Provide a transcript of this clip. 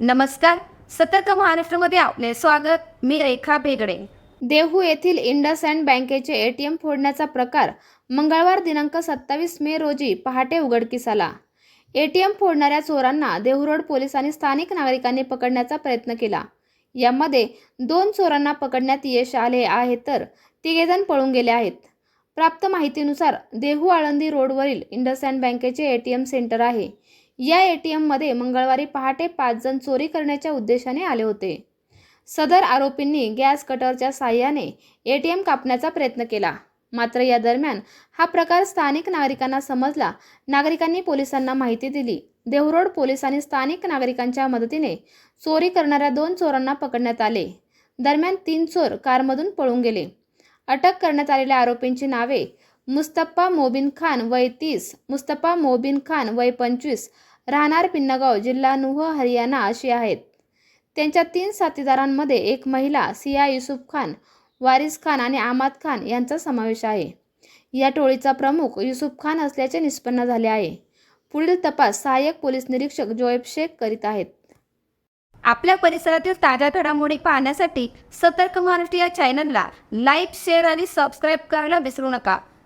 नमस्कार. सतर्क महाराष्ट्रमध्ये आपले स्वागत. मी रेखा बेगडे देहू येथील इंडसँड बँकेचे एटीएम फोडण्याचा प्रकार मंगळवार दिनांक सत्तावीस मे रोजी पहाटे उघडकीस आला. एटीएम फोडणाऱ्या चोरांना देहू रोड पोलिसांनी स्थानिक नागरिकांनी पकडण्याचा प्रयत्न केला. यामध्ये दोन चोरांना पकडण्यात यश आले आहे तर तिघेजण पळून गेले आहेत. प्राप्त माहितीनुसार देहू आळंदी रोडवरील इंडसँड बँकेचे एटीएम सेंटर आहे. या एटीएममध्ये मंगळवारी पहाटे पाच जण चोरी करण्याच्या उद्देशाने आले होते. सदर आरोपींनी गॅस कटरच्या साह्याने एटीएम कापण्याचा प्रयत्न केला. मात्र या दरम्यान हा प्रकार स्थानिक नागरिकांना समजला. नागरिकांनी पोलिसांना माहिती दिली. देहरोड पोलिसांनी स्थानिक नागरिकांच्या मदतीने चोरी करणाऱ्या दोन चोरांना पकडण्यात आले. दरम्यान तीन चोर कारमधून पळून गेले. अटक करण्यात आलेल्या आरोपींची नावे मुस्तफा मोबिन खान वय तीस मुस्तफा मोबिन खान वय पंचवीस राहणार पिन्नगाव जिल्हा नुह हरियाणा अशी आहेत. त्यांच्या तीन साथीदारांमध्ये एक महिला सिया युसुफ खान वारिस खान आणि आमाद खान यांचा समावेश आहे. या टोळीचा प्रमुख युसुफ खान असल्याचे निष्पन्न झाले आहे. पुढील तपास सहाय्यक पोलीस निरीक्षक जोएब शेख करीत आहेत. आपल्या परिसरातील ताज्या घडामोडी पाहण्यासाठी सतर्क महाराष्ट्र या चॅनलला लाईक शेअर आणि सबस्क्राईब करायला विसरू नका.